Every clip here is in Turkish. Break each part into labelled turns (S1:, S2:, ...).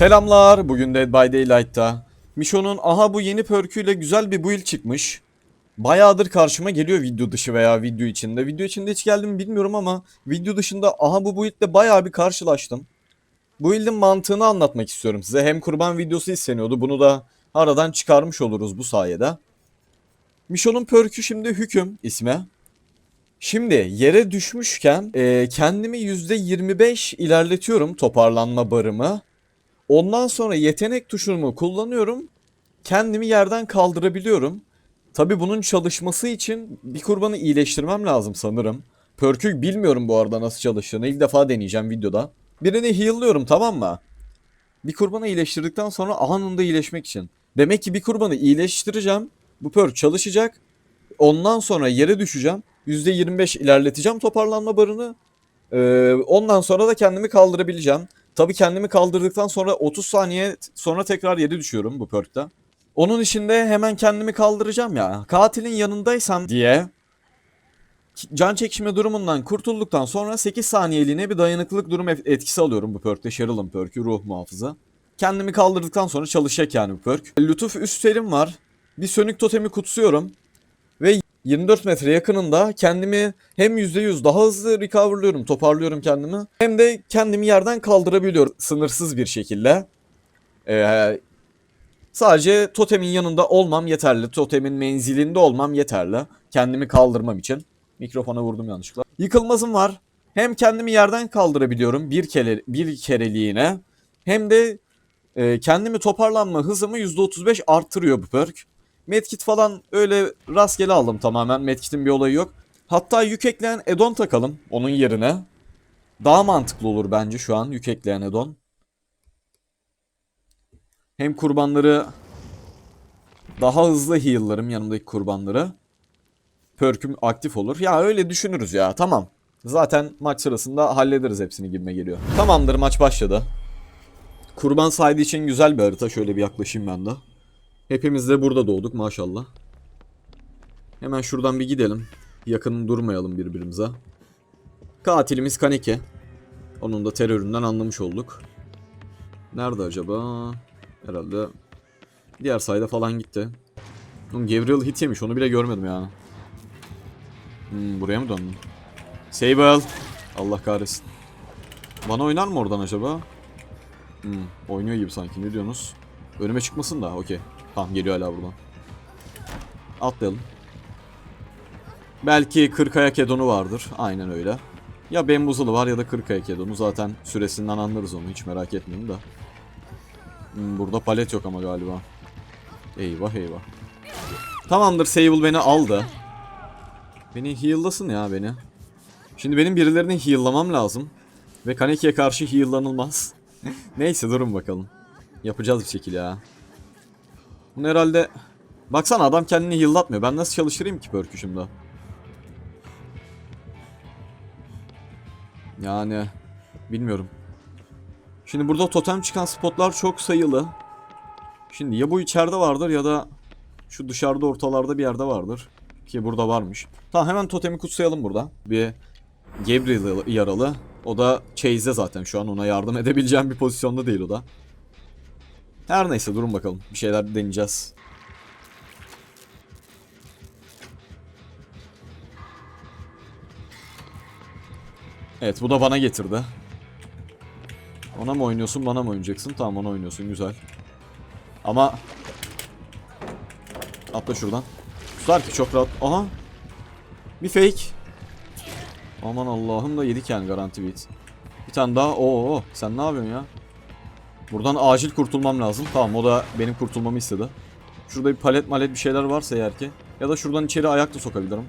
S1: Selamlar. Bugün Dead by Daylight'ta. Mişo'nun aha bu yeni perküyle güzel bir build çıkmış. Bayağıdır karşıma geliyor video dışı veya video içinde. Video içinde hiç geldi mi bilmiyorum ama video dışında aha bu build'le bayağı bir karşılaştım. Bu build'in mantığını anlatmak istiyorum size. Hem kurban videosu isteniyordu. Bunu da aradan çıkarmış oluruz bu sayede. Mişo'nun perkü şimdi hüküm ismi. Şimdi yere düşmüşken e, kendimi %25 ilerletiyorum toparlanma barımı. Ondan sonra yetenek tuşumu kullanıyorum. Kendimi yerden kaldırabiliyorum. Tabi bunun çalışması için bir kurbanı iyileştirmem lazım sanırım. Perk'ü bilmiyorum bu arada nasıl çalıştığını. İlk defa deneyeceğim videoda. Birini heal'lıyorum tamam mı? Bir kurbanı iyileştirdikten sonra anında iyileşmek için. Demek ki bir kurbanı iyileştireceğim. Bu perk çalışacak. Ondan sonra yere düşeceğim. %25 ilerleteceğim toparlanma barını. Ee, ondan sonra da kendimi kaldırabileceğim. Tabii kendimi kaldırdıktan sonra 30 saniye sonra tekrar yere düşüyorum bu perk'te. Onun içinde hemen kendimi kaldıracağım ya. Katilin yanındaysam diye can çekişme durumundan kurtulduktan sonra 8 saniyeliğine bir dayanıklılık durum et- etkisi alıyorum bu perk'te. Sheryl'ın perk'ü ruh muhafızı. Kendimi kaldırdıktan sonra çalışacak yani bu perk. Lütuf üstelim var. Bir sönük totemi kutsuyorum. Ve 24 metre yakınında kendimi hem %100 daha hızlı recoverlıyorum, toparlıyorum kendimi. Hem de kendimi yerden kaldırabiliyorum sınırsız bir şekilde. Ee, sadece totemin yanında olmam yeterli. Totemin menzilinde olmam yeterli. Kendimi kaldırmam için. Mikrofona vurdum yanlışlıkla. Yıkılmazım var. Hem kendimi yerden kaldırabiliyorum bir kere bir kereliğine. Hem de e, kendimi toparlanma hızımı %35 arttırıyor bu perk. Medkit falan öyle rastgele aldım tamamen. Medkit'in bir olayı yok. Hatta yük ekleyen Edon takalım onun yerine. Daha mantıklı olur bence şu an yük ekleyen Edon. Hem kurbanları daha hızlı heal'larım yanımdaki kurbanları. Perk'üm aktif olur. Ya öyle düşünürüz ya tamam. Zaten maç sırasında hallederiz hepsini gibime geliyor. Tamamdır maç başladı. Kurban saydı için güzel bir harita. Şöyle bir yaklaşayım ben de. Hepimiz de burada doğduk maşallah. Hemen şuradan bir gidelim. Yakın durmayalım birbirimize. Katilimiz Kaneki. Onun da teröründen anlamış olduk. Nerede acaba? Herhalde diğer sayda falan gitti. Oğlum Gabriel hit yemiş onu bile görmedim ya. Hmm, buraya mı döndün? Sable. Allah kahretsin. Bana oynar mı oradan acaba? Hmm, oynuyor gibi sanki ne diyorsunuz? Önüme çıkmasın da okey. Tamam geliyor hala buradan. Atlayalım. Belki 40 ayak edonu vardır. Aynen öyle. Ya bembuzulu var ya da 40 ayak edonu. Zaten süresinden anlarız onu. Hiç merak etmeyin de. Hmm, burada palet yok ama galiba. Eyvah eyvah. Tamamdır Sable beni aldı. Beni heal'lasın ya beni. Şimdi benim birilerini heal'lamam lazım. Ve Kaneki'ye karşı heal'lanılmaz. Neyse durun bakalım. Yapacağız bir şekil ya. Bunu herhalde... Baksana adam kendini heal'latmıyor. Ben nasıl çalıştırayım ki perk'ü şimdi? Yani... Bilmiyorum. Şimdi burada totem çıkan spotlar çok sayılı. Şimdi ya bu içeride vardır ya da şu dışarıda ortalarda bir yerde vardır. Ki burada varmış. Tamam hemen totemi kutsayalım burada. Bir Gabriel yaralı. O da Chase'de zaten şu an ona yardım edebileceğim bir pozisyonda değil o da. Her neyse durun bakalım. Bir şeyler deneyeceğiz. Evet bu da bana getirdi. Ona mı oynuyorsun bana mı oynayacaksın? Tamam ona oynuyorsun güzel. Ama Atla şuradan. Tutar ki çok rahat. Aha. Bir fake. Aman Allah'ım da yedik yani garanti beat. Bir tane daha. Oo sen ne yapıyorsun ya? Buradan acil kurtulmam lazım. Tamam o da benim kurtulmamı istedi. Şurada bir palet malet bir şeyler varsa eğer ki. Ya da şuradan içeri ayak da sokabilirim.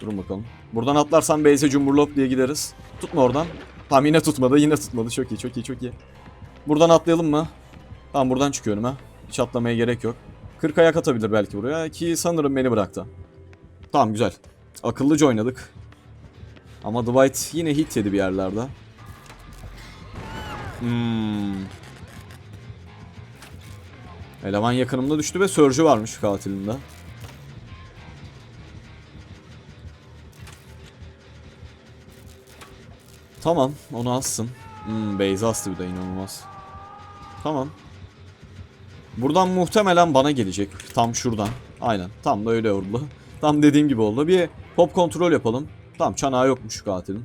S1: Durun bakalım. Buradan atlarsam base'e cumburlop diye gideriz. Tutma oradan. Tamam yine tutmadı. Yine tutmadı. Çok iyi çok iyi çok iyi. Buradan atlayalım mı? Tamam buradan çıkıyorum ha. Hiç atlamaya gerek yok. 40 ayak atabilir belki buraya ki sanırım beni bıraktı. Tamam güzel. Akıllıca oynadık. Ama Dwight yine hit yedi bir yerlerde. Hmm. Eleman yakınımda düştü ve Surge'ü varmış katilinde. Tamam onu assın. Hmm, base astı bir de inanılmaz. Tamam. Buradan muhtemelen bana gelecek. Tam şuradan. Aynen. Tam da öyle oldu. Tam dediğim gibi oldu. Bir pop kontrol yapalım. Tam çanağı yokmuş katilin.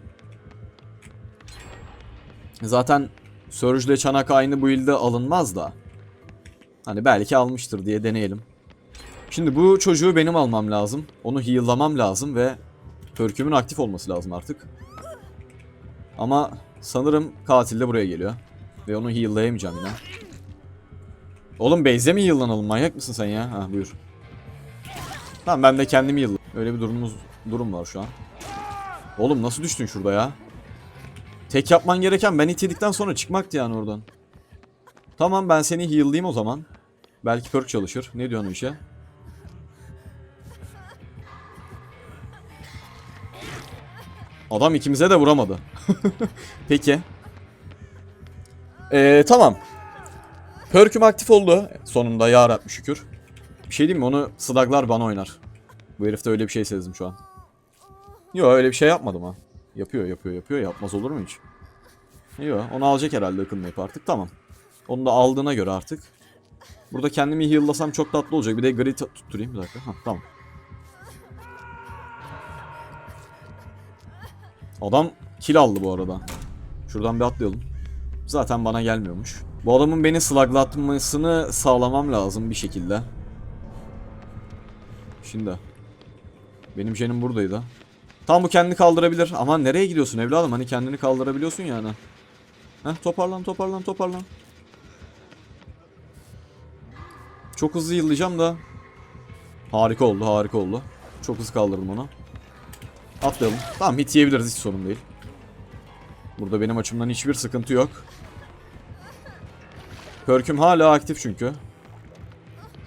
S1: Zaten Surge ile çanak aynı bu ilde alınmaz da. Hani belki almıştır diye deneyelim. Şimdi bu çocuğu benim almam lazım. Onu heal'lamam lazım ve Perkümün aktif olması lazım artık. Ama sanırım katil de buraya geliyor. Ve onu heal'layamayacağım yine. Oğlum base'e mi heal'lanalım? Manyak mısın sen ya? Ha buyur. Tamam ben de kendimi heal'layayım. Öyle bir durumumuz durum var şu an. Oğlum nasıl düştün şurada ya? Tek yapman gereken ben it yedikten sonra çıkmaktı yani oradan. Tamam ben seni heal'layayım o zaman. Belki perk çalışır. Ne diyorsun o işe? Adam ikimize de vuramadı. Peki. Ee, tamam. Perk'üm aktif oldu. Sonunda ya Rabbi şükür. Bir şey diyeyim mi? Onu sluglar bana oynar. Bu herifte öyle bir şey sezdim şu an. Yok öyle bir şey yapmadım ha. Yapıyor yapıyor yapıyor. Yapmaz olur mu hiç? Yok onu alacak herhalde akılmayıp artık. Tamam. Onu da aldığına göre artık. Burada kendimi heal'lasam çok tatlı olacak. Bir de grid tutturayım bir dakika. Hah, tamam. Adam kill aldı bu arada. Şuradan bir atlayalım. Zaten bana gelmiyormuş. Bu adamın beni sluglatmasını sağlamam lazım bir şekilde. Şimdi. Benim jenim buradaydı. Tam bu kendini kaldırabilir. Ama nereye gidiyorsun evladım? Hani kendini kaldırabiliyorsun yani. Heh toparlan toparlan toparlan. Çok hızlı yıllayacağım da. Harika oldu harika oldu. Çok hızlı kaldırdım onu. Atlayalım. Tamam hit yiyebiliriz hiç sorun değil. Burada benim açımdan hiçbir sıkıntı yok. Perk'üm hala aktif çünkü.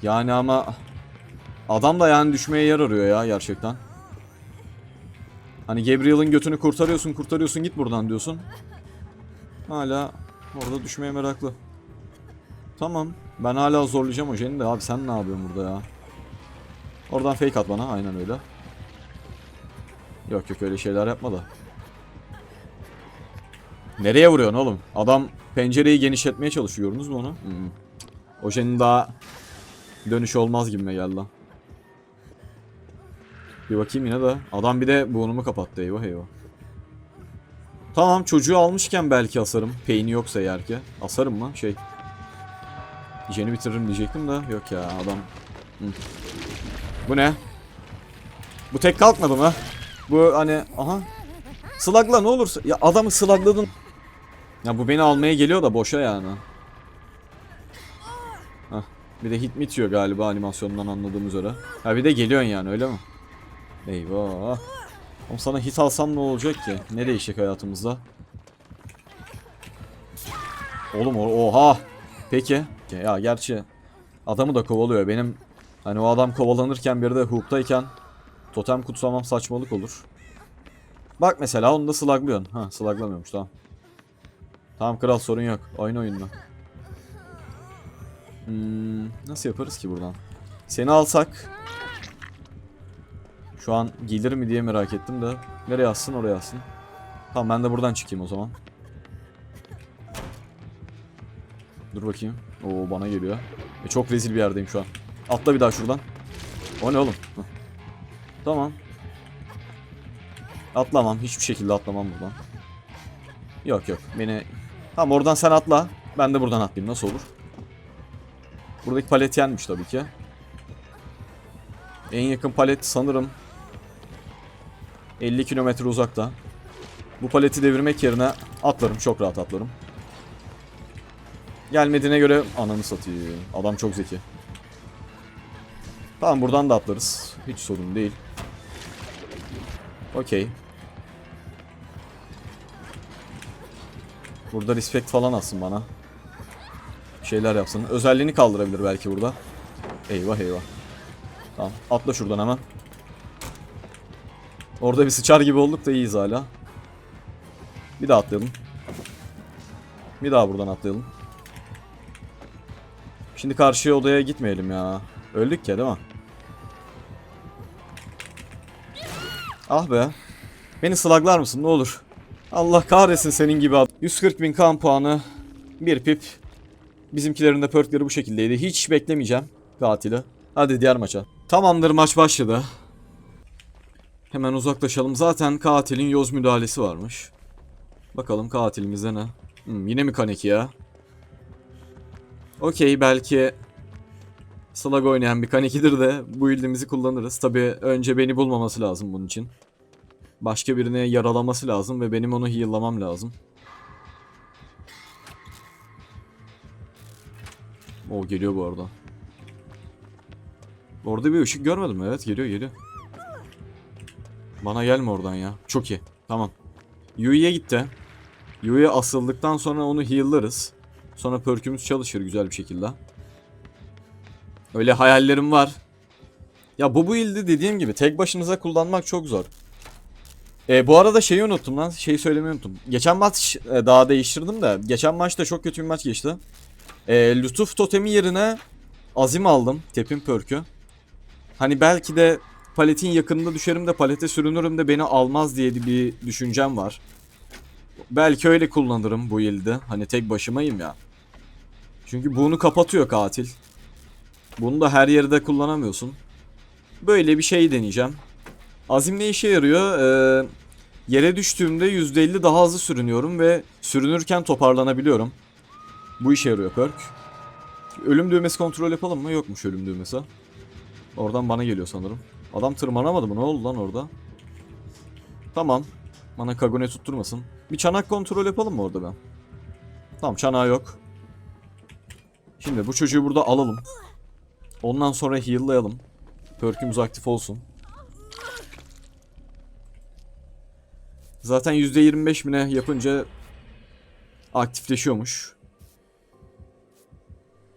S1: Yani ama adam da yani düşmeye yer arıyor ya gerçekten. Hani Gabriel'ın götünü kurtarıyorsun kurtarıyorsun git buradan diyorsun. Hala orada düşmeye meraklı. Tamam. Ben hala zorlayacağım o Jen'i de abi sen ne yapıyorsun burada ya? Oradan fake at bana aynen öyle. Yok yok öyle şeyler yapma da. Nereye vuruyorsun oğlum? Adam pencereyi genişletmeye çalışıyor. Gördünüz mü onu? Hmm. O Jen'in daha dönüş olmaz gibime geldi. lan. Bir bakayım yine de. Adam bir de burnumu kapattı eyvah eyvah. Tamam çocuğu almışken belki asarım. Peyni yoksa eğer ki. Asarım mı? Şey. Jen'i bitiririm diyecektim de. Yok ya adam. Hı. Bu ne? Bu tek kalkmadı mı? Bu hani aha. Slugla ne olursa. Ya adamı slugladın. Ya bu beni almaya geliyor da boşa yani. Hah. Bir de hit mit yiyor galiba animasyondan anladığım üzere. Ha bir de geliyorsun yani öyle mi? Eyvah. Oğlum sana hit alsam ne olacak ki? Ne değişecek hayatımızda? Oğlum oha. Peki. Ya gerçi adamı da kovalıyor. Benim hani o adam kovalanırken biri de hoop'tayken totem kutsamam saçmalık olur. Bak mesela onu da sluglıyorsun. Ha sluglamıyormuş tamam. Tamam kral sorun yok. Oyun oyunlu. Hmm, nasıl yaparız ki buradan? Seni alsak. Şu an gelir mi diye merak ettim de. Nereye atsın oraya atsın. Tamam ben de buradan çıkayım o zaman. Dur bakayım. Oo bana geliyor. E, çok rezil bir yerdeyim şu an. Atla bir daha şuradan. O ne oğlum? Hah. Tamam. Atlamam. Hiçbir şekilde atlamam buradan. Yok yok. Beni... Tamam oradan sen atla. Ben de buradan atlayayım. Nasıl olur? Buradaki palet yenmiş tabii ki. En yakın palet sanırım 50 kilometre uzakta. Bu paleti devirmek yerine atlarım. Çok rahat atlarım. Gelmediğine göre ananı satayım. Adam çok zeki. Tamam buradan da atlarız. Hiç sorun değil. Okey. Burada respect falan atsın bana. Bir şeyler yapsın. Özelliğini kaldırabilir belki burada. Eyvah eyvah. Tamam atla şuradan hemen. Orada bir sıçar gibi olduk da iyiyiz hala. Bir daha atlayalım. Bir daha buradan atlayalım. Şimdi karşıya odaya gitmeyelim ya. Öldük ya değil mi? Ah be. Beni slaglar mısın ne olur. Allah kahretsin senin gibi adam. 140 bin kan puanı. Bir pip. Bizimkilerin de perkleri bu şekildeydi. Hiç beklemeyeceğim katili. Hadi diğer maça. Tamamdır maç başladı. Hemen uzaklaşalım. Zaten katilin yoz müdahalesi varmış. Bakalım katilimizde ne? Hmm, yine mi Kaneki ya? Okey belki Slag oynayan bir Kaneki'dir de bu build'imizi kullanırız. Tabi önce beni bulmaması lazım bunun için. Başka birine yaralaması lazım ve benim onu heal'lamam lazım. O geliyor bu arada. Orada bir ışık görmedim mi? Evet geliyor geliyor. Bana gelme oradan ya. Çok iyi. Tamam. Yui'ye gitti. Yui'ye asıldıktan sonra onu heal'larız. Sonra perkümüz çalışır güzel bir şekilde. Öyle hayallerim var. Ya bu build'i dediğim gibi tek başınıza kullanmak çok zor. E, bu arada şeyi unuttum lan. Şeyi söylemeyi unuttum. Geçen maç e, daha değiştirdim de. Geçen maçta çok kötü bir maç geçti. E, Lütuf totemi yerine Azim aldım. Tepin perk'ü. Hani belki de paletin yakınında düşerim de palete sürünürüm de beni almaz diye bir düşüncem var. Belki öyle kullanırım bu yılda. Hani tek başımayım ya. Çünkü bunu kapatıyor katil. Bunu da her yerde kullanamıyorsun. Böyle bir şey deneyeceğim. Azim ne işe yarıyor? Ee, yere düştüğümde %50 daha hızlı sürünüyorum ve sürünürken toparlanabiliyorum. Bu işe yarıyor perk. Ölüm düğmesi kontrol yapalım mı? Yokmuş ölüm düğmesi. Oradan bana geliyor sanırım. Adam tırmanamadı mı? Ne oldu lan orada? Tamam. Bana Kagune tutturmasın. Bir çanak kontrol yapalım mı orada ben? Tamam çanağı yok. Şimdi bu çocuğu burada alalım. Ondan sonra heal'layalım. Perk'ümüz aktif olsun. Zaten %25 mi ne yapınca aktifleşiyormuş.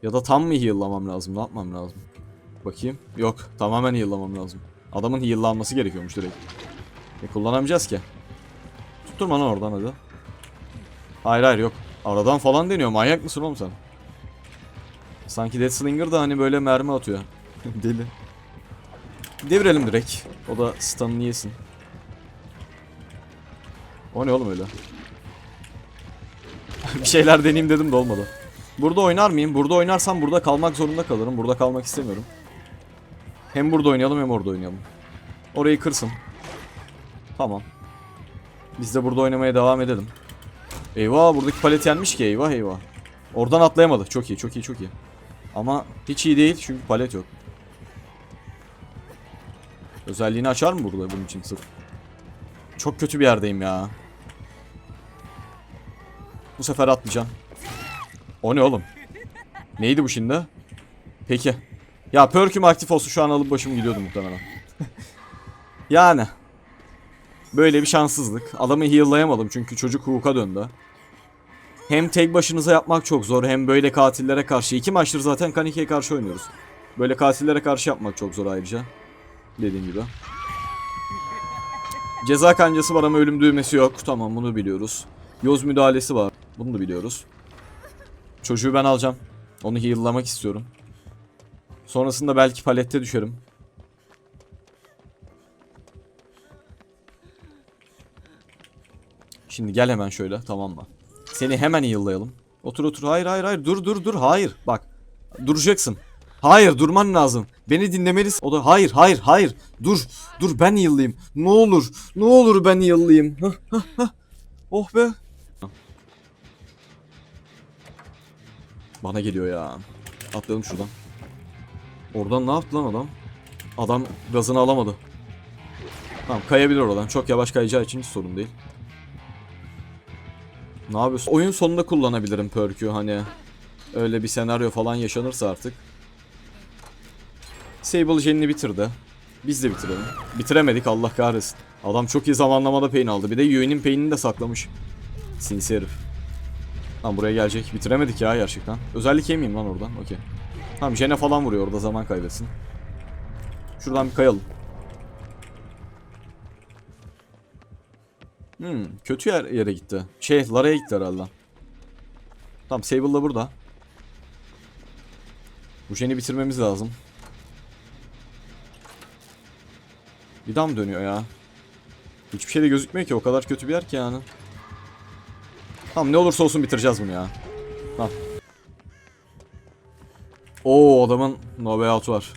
S1: Ya da tam mı heal'lamam lazım? Ne yapmam lazım? Bakayım. Yok. Tamamen heal'lamam lazım. Adamın heal'lanması gerekiyormuş direkt. E kullanamayacağız ki. Tutturma lan oradan hadi. Hayır hayır yok. Aradan falan deniyor. Manyak mısın oğlum sen? Sanki Deathslinger da hani böyle mermi atıyor. Deli. Devirelim direkt. O da stun'ını yesin. O ne oğlum öyle? bir şeyler deneyeyim dedim de olmadı. Burada oynar mıyım? Burada oynarsam burada kalmak zorunda kalırım. Burada kalmak istemiyorum. Hem burada oynayalım hem orada oynayalım. Orayı kırsın. Tamam. Biz de burada oynamaya devam edelim. Eyvah buradaki palet yenmiş ki eyvah eyvah. Oradan atlayamadı. Çok iyi çok iyi çok iyi. Ama hiç iyi değil çünkü palet yok. Özelliğini açar mı burada bunun için sırf? Çok kötü bir yerdeyim ya. Bu sefer atmayacağım. O ne oğlum? Neydi bu şimdi? Peki. Ya perk'üm aktif olsa şu an alıp başım gidiyordu muhtemelen. yani. Böyle bir şanssızlık. Adamı heal'layamadım çünkü çocuk hukuka döndü. Hem tek başınıza yapmak çok zor hem böyle katillere karşı. iki maçtır zaten Kanike'ye karşı oynuyoruz. Böyle katillere karşı yapmak çok zor ayrıca. Dediğim gibi. Ceza kancası var ama ölüm düğmesi yok. Tamam bunu biliyoruz. Yoz müdahalesi var. Bunu da biliyoruz. Çocuğu ben alacağım. Onu heal'lamak istiyorum. Sonrasında belki palette düşerim. Şimdi gel hemen şöyle tamam mı? Seni hemen heal'layalım. Otur otur. Hayır hayır hayır. Dur dur dur. Hayır. Bak. Duracaksın. Hayır durman lazım. Beni dinlemelisin. O da hayır hayır hayır. Dur. Dur ben heal'layayım. Ne olur. Ne olur ben hah. oh be. Bana geliyor ya. Atlayalım şuradan. Oradan ne yaptı lan adam? Adam gazını alamadı. Tamam kayabilir oradan. Çok yavaş kayacağı için hiç sorun değil. Ne yapıyorsun? Oyun sonunda kullanabilirim perk'ü hani. Öyle bir senaryo falan yaşanırsa artık. Sable Jen'ini bitirdi. Biz de bitirelim. Bitiremedik Allah kahretsin. Adam çok iyi zamanlamada pain aldı. Bir de Yui'nin pain'ini de saklamış. Sinsi herif. Lan buraya gelecek. Bitiremedik ya gerçekten. Özellik yemeyeyim lan oradan. Okey. Tamam Jen'e falan vuruyor orada zaman kaybetsin. Şuradan bir kayalım. Hmm, kötü yer, yere gitti. Şey, Lara'ya gitti herhalde. Tamam, Sable da burada. Bu Jen'i bitirmemiz lazım. Bir daha mı dönüyor ya? Hiçbir şey de gözükmüyor ki. O kadar kötü bir yer ki yani. Tamam ne olursa olsun bitireceğiz bunu ya. Tamam. Oo adamın no way out var.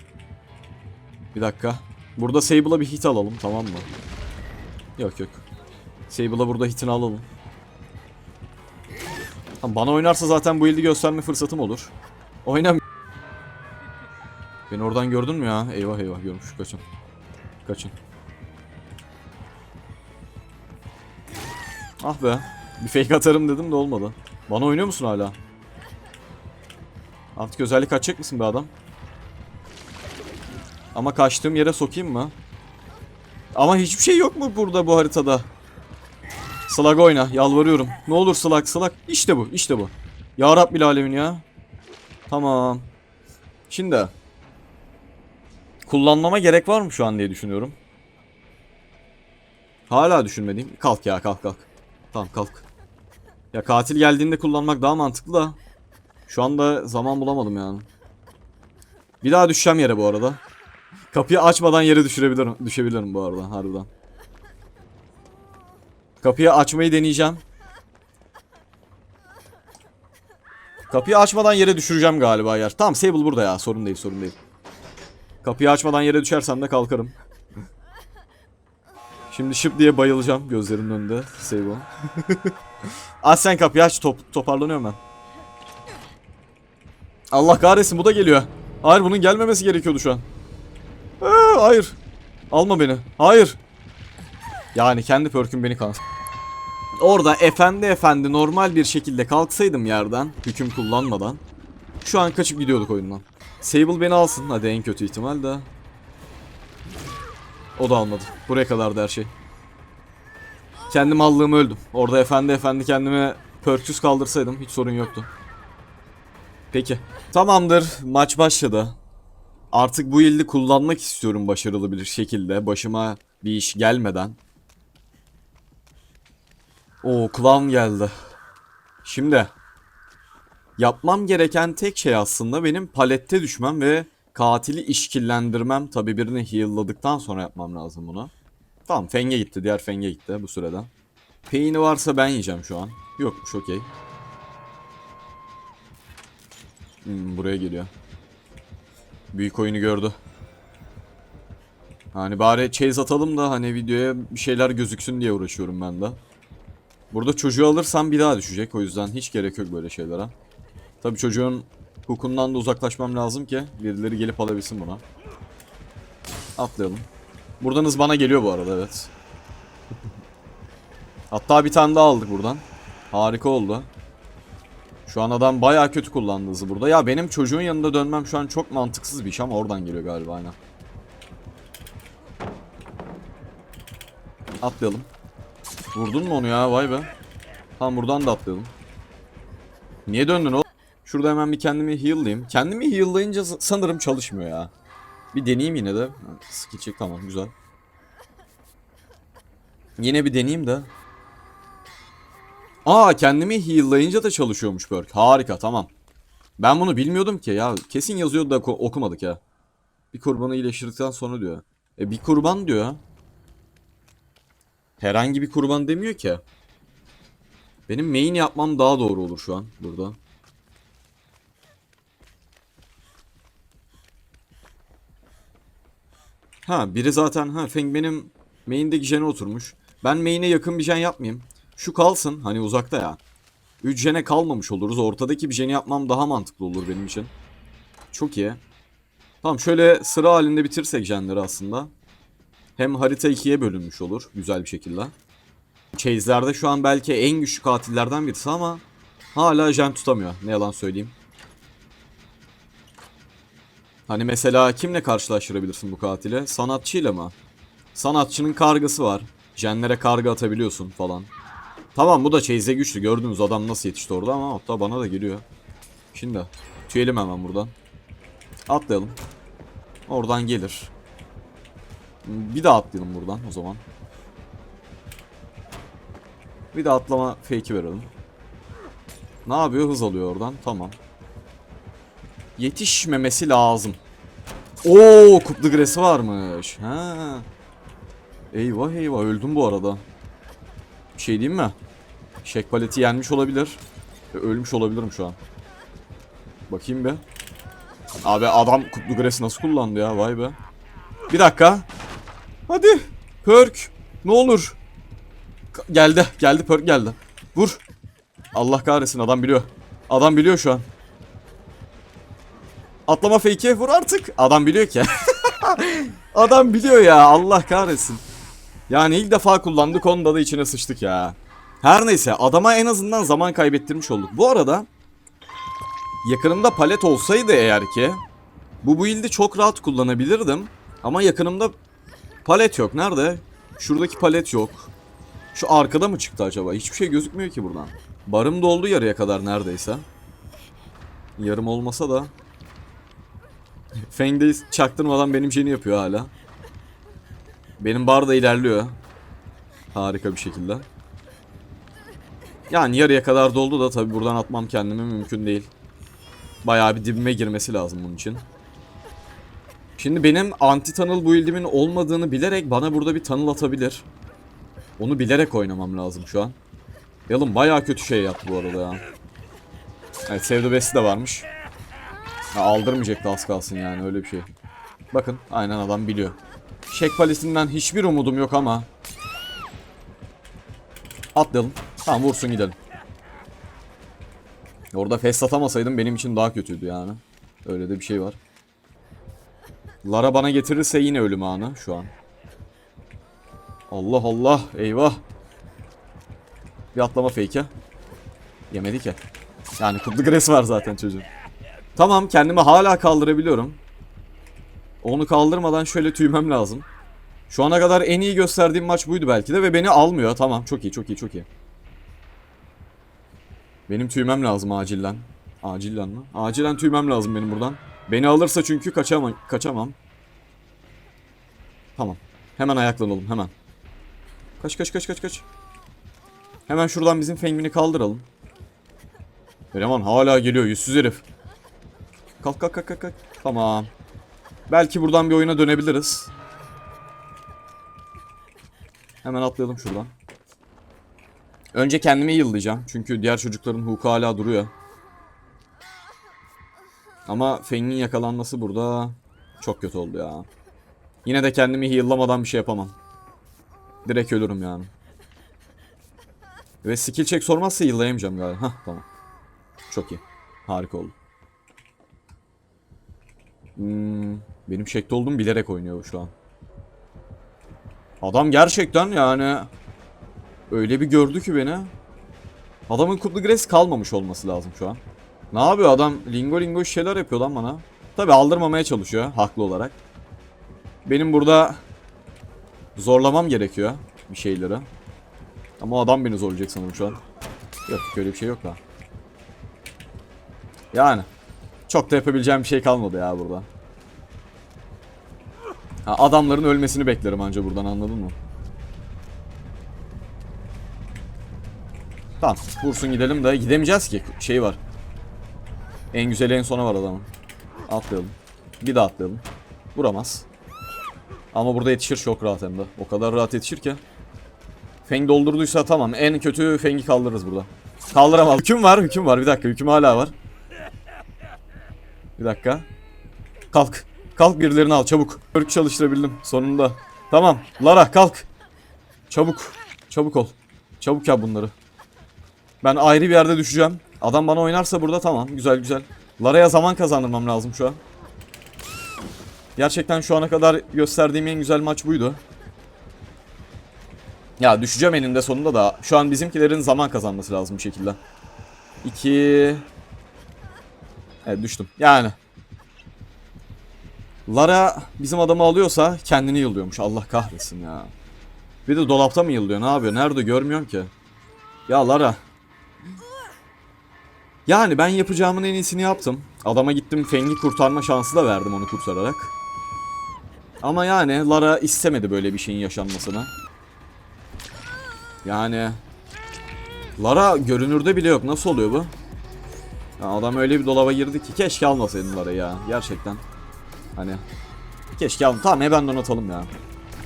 S1: Bir dakika. Burada Sable'a bir hit alalım tamam mı? Yok yok. Sable'a burada hitini alalım. Tamam, bana oynarsa zaten bu ildi gösterme fırsatım olur. Oynam. Beni oradan gördün mü ya? Eyvah eyvah görmüş. Kaçın. Kaçın. Ah be. Bir fake atarım dedim de olmadı. Bana oynuyor musun hala? Artık özellik açacak mısın be adam? Ama kaçtığım yere sokayım mı? Ama hiçbir şey yok mu burada bu haritada? Slag oyna yalvarıyorum. Ne olur Slag Slag. İşte bu işte bu. Ya Rabbil alemin ya. Tamam. Şimdi. Kullanmama gerek var mı şu an diye düşünüyorum. Hala düşünmediğim. Kalk ya kalk kalk. Tamam kalk. Ya katil geldiğinde kullanmak daha mantıklı da. Şu anda zaman bulamadım yani. Bir daha düşeceğim yere bu arada. Kapıyı açmadan yere düşürebilirim, düşebilirim bu arada harbiden. Kapıyı açmayı deneyeceğim. Kapıyı açmadan yere düşüreceğim galiba yer. Tamam Sable burada ya sorun değil sorun değil. Kapıyı açmadan yere düşersem de kalkarım. Şimdi şıp diye bayılacağım gözlerimin önünde Sable. aç sen kapıyı aç top, toparlanıyorum ben. Allah kahretsin bu da geliyor. Hayır bunun gelmemesi gerekiyordu şu an. Aa, hayır. Alma beni. Hayır. Yani kendi pörküm beni kan. Orada efendi efendi normal bir şekilde kalksaydım yerden hüküm kullanmadan şu an kaçıp gidiyorduk oyundan. Sable beni alsın hadi en kötü ihtimal de. O da almadı. Buraya kadardı her şey. Kendim allığımı öldüm. Orada efendi efendi kendime pörksüz kaldırsaydım hiç sorun yoktu. Peki. Tamamdır. Maç başladı. Artık bu ildi kullanmak istiyorum başarılı bir şekilde. Başıma bir iş gelmeden. Oo klan geldi. Şimdi. Yapmam gereken tek şey aslında benim palette düşmem ve katili işkillendirmem. Tabi birini heal'ladıktan sonra yapmam lazım bunu. Tamam Feng'e gitti. Diğer Feng'e gitti bu süreden. Pain'i varsa ben yiyeceğim şu an. Yokmuş okey. Hmm, buraya geliyor. Büyük oyunu gördü. Hani bari chase atalım da hani videoya bir şeyler gözüksün diye uğraşıyorum ben de. Burada çocuğu alırsam bir daha düşecek o yüzden hiç gerek yok böyle şeylere. Tabi çocuğun hukundan da uzaklaşmam lazım ki birileri gelip alabilsin buna. Atlayalım. Buradan hız bana geliyor bu arada evet. Hatta bir tane daha aldık buradan. Harika oldu. Şu an adam bayağı kötü kullandı hızı burada. Ya benim çocuğun yanında dönmem şu an çok mantıksız bir iş ama oradan geliyor galiba aynen. Atlayalım. Vurdun mu onu ya vay be. Tamam buradan da atlayalım. Niye döndün o? Şurada hemen bir kendimi heal'layayım. Kendimi heal'layınca sanırım çalışmıyor ya. Bir deneyeyim yine de. Skill check tamam güzel. Yine bir deneyeyim de. Aa kendimi heal'layınca da çalışıyormuş perk. Harika tamam. Ben bunu bilmiyordum ki ya. Kesin yazıyordu da okumadık ya. Bir kurbanı iyileştirdikten sonra diyor. E bir kurban diyor. Herhangi bir kurban demiyor ki. Benim main yapmam daha doğru olur şu an burada. Ha biri zaten ha Feng benim main'deki jene oturmuş. Ben main'e yakın bir jen yapmayayım. Şu kalsın hani uzakta ya. 3 jene kalmamış oluruz. Ortadaki bir jeni yapmam daha mantıklı olur benim için. Çok iyi. Tamam şöyle sıra halinde bitirsek jenleri aslında. Hem harita ikiye bölünmüş olur güzel bir şekilde. Chase'lerde şu an belki en güçlü katillerden birisi ama hala jen tutamıyor. Ne yalan söyleyeyim. Hani mesela kimle karşılaştırabilirsin bu katili? Sanatçıyla mı? Sanatçının kargısı var. Jenlere kargı atabiliyorsun falan. Tamam bu da chase'e güçlü. Gördüğünüz adam nasıl yetişti orada ama hatta bana da geliyor. Şimdi tüyelim hemen buradan. Atlayalım. Oradan gelir. Bir daha atlayalım buradan o zaman. Bir de atlama fake'i verelim. Ne yapıyor? Hız alıyor oradan. Tamam. Yetişmemesi lazım. Oo, kuplu gresi varmış. Ha. Eyvah eyvah öldüm bu arada. Bir şey diyeyim mi? Şek paleti yenmiş olabilir. Ve ölmüş olabilirim şu an. Bakayım bir. Abi adam kutlu gresi nasıl kullandı ya vay be. Bir dakika. Hadi. Perk. Ne olur. K- Geldi. Geldi perk geldi. Vur. Allah kahretsin adam biliyor. Adam biliyor şu an. Atlama fake'e vur artık. Adam biliyor ki. adam biliyor ya Allah kahretsin. Yani ilk defa kullandık onda da içine sıçtık ya. Her neyse adama en azından zaman kaybettirmiş olduk. Bu arada yakınımda palet olsaydı eğer ki bu build'i çok rahat kullanabilirdim. Ama yakınımda palet yok. Nerede? Şuradaki palet yok. Şu arkada mı çıktı acaba? Hiçbir şey gözükmüyor ki buradan. Barım doldu yarıya kadar neredeyse. Yarım olmasa da. Feng de çaktırmadan benim şeyini yapıyor hala. Benim bar da ilerliyor. Harika bir şekilde. Yani yarıya kadar doldu da tabi buradan atmam kendimi mümkün değil. Bayağı bir dibime girmesi lazım bunun için. Şimdi benim anti tunnel build'imin olmadığını bilerek bana burada bir tunnel atabilir. Onu bilerek oynamam lazım şu an. Yalın bayağı kötü şey yaptı bu arada ya. Evet Sevdo Besi de varmış. Ha, aldırmayacaktı az kalsın yani öyle bir şey. Bakın aynen adam biliyor. Şek palesinden hiçbir umudum yok ama. Atlayalım. Tamam vursun gidelim. Orada fest atamasaydım benim için daha kötüydü yani. Öyle de bir şey var. Lara bana getirirse yine ölüm anı şu an. Allah Allah eyvah. Bir atlama fake'e. Yemedi ki. Yani kutlu gres var zaten çocuğun. Tamam kendimi hala kaldırabiliyorum. Onu kaldırmadan şöyle tüymem lazım. Şu ana kadar en iyi gösterdiğim maç buydu belki de ve beni almıyor. Tamam çok iyi çok iyi çok iyi. Benim tüymem lazım acilen. Acilen mi? Acilen tüymem lazım benim buradan. Beni alırsa çünkü kaçamam. kaçamam. Tamam. Hemen ayaklanalım hemen. Kaç kaç kaç kaç kaç. Hemen şuradan bizim fengmini kaldıralım. Eleman hala geliyor yüzsüz herif. Kalk kalk kalk kalk. Tamam. Belki buradan bir oyuna dönebiliriz. Hemen atlayalım şuradan. Önce kendimi yıllayacağım. Çünkü diğer çocukların hukuku hala duruyor. Ama Feng'in yakalanması burada çok kötü oldu ya. Yine de kendimi heal'lamadan bir şey yapamam. Direkt ölürüm yani. Ve skill check sormazsa heal'layamayacağım galiba. Hah tamam. Çok iyi. Harika oldu. Hmm, benim şekli olduğumu bilerek oynuyor şu an. Adam gerçekten yani öyle bir gördü ki beni. Adamın kutlu gres kalmamış olması lazım şu an. Ne yapıyor adam? Lingo lingo şeyler yapıyor lan bana. Tabi aldırmamaya çalışıyor haklı olarak. Benim burada zorlamam gerekiyor bir şeyleri. Ama adam beni zorlayacak sanırım şu an. Yok öyle bir şey yok da. Yani çok da yapabileceğim bir şey kalmadı ya burada. Ha, adamların ölmesini beklerim anca buradan anladın mı? Tamam vursun gidelim de gidemeyeceğiz ki şey var. En güzeli en sona var adamın. Atlayalım. Bir daha atlayalım. Vuramaz. Ama burada yetişir çok rahat hem de. O kadar rahat yetişir ki. Feng doldurduysa tamam. En kötü Feng'i kaldırırız burada. Kaldıramaz. Hüküm var, hüküm var. Bir dakika, hüküm hala var. Bir dakika. Kalk. Kalk birilerini al çabuk. Örk çalıştırabildim sonunda. Tamam. Lara kalk. Çabuk. Çabuk ol. Çabuk yap bunları. Ben ayrı bir yerde düşeceğim. Adam bana oynarsa burada tamam. Güzel güzel. Lara'ya zaman kazandırmam lazım şu an. Gerçekten şu ana kadar gösterdiğim en güzel maç buydu. Ya düşeceğim eninde sonunda da şu an bizimkilerin zaman kazanması lazım bir şekilde. 2 Evet düştüm. Yani Lara bizim adamı alıyorsa kendini yıllıyormuş. Allah kahretsin ya. Bir de dolapta mı yıllıyor? Ne yapıyor? Nerede? Görmüyorum ki. Ya Lara. Yani ben yapacağımın en iyisini yaptım. Adama gittim Feng'i kurtarma şansı da verdim onu kurtararak. Ama yani Lara istemedi böyle bir şeyin yaşanmasını. Yani Lara görünürde bile yok. Nasıl oluyor bu? Ya adam öyle bir dolaba girdi ki keşke almasaydın Lara ya. Gerçekten. Hani keşke alın. Tamam hemen donatalım ya.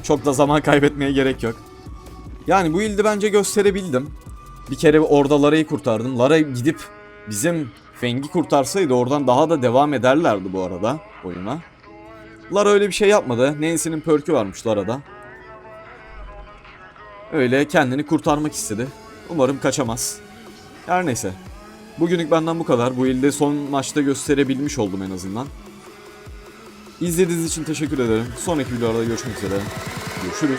S1: Çok da zaman kaybetmeye gerek yok. Yani bu ildi bence gösterebildim. Bir kere orada Lara'yı kurtardım. Lara gidip bizim Feng'i kurtarsaydı oradan daha da devam ederlerdi bu arada oyuna. Lara öyle bir şey yapmadı. Nancy'nin perk'ü varmış Lara'da. Öyle kendini kurtarmak istedi. Umarım kaçamaz. Her neyse. Bugünlük benden bu kadar. Bu ilde son maçta gösterebilmiş oldum en azından. İzlediğiniz için teşekkür ederim. Sonraki videolarda görüşmek üzere. Görüşürüz.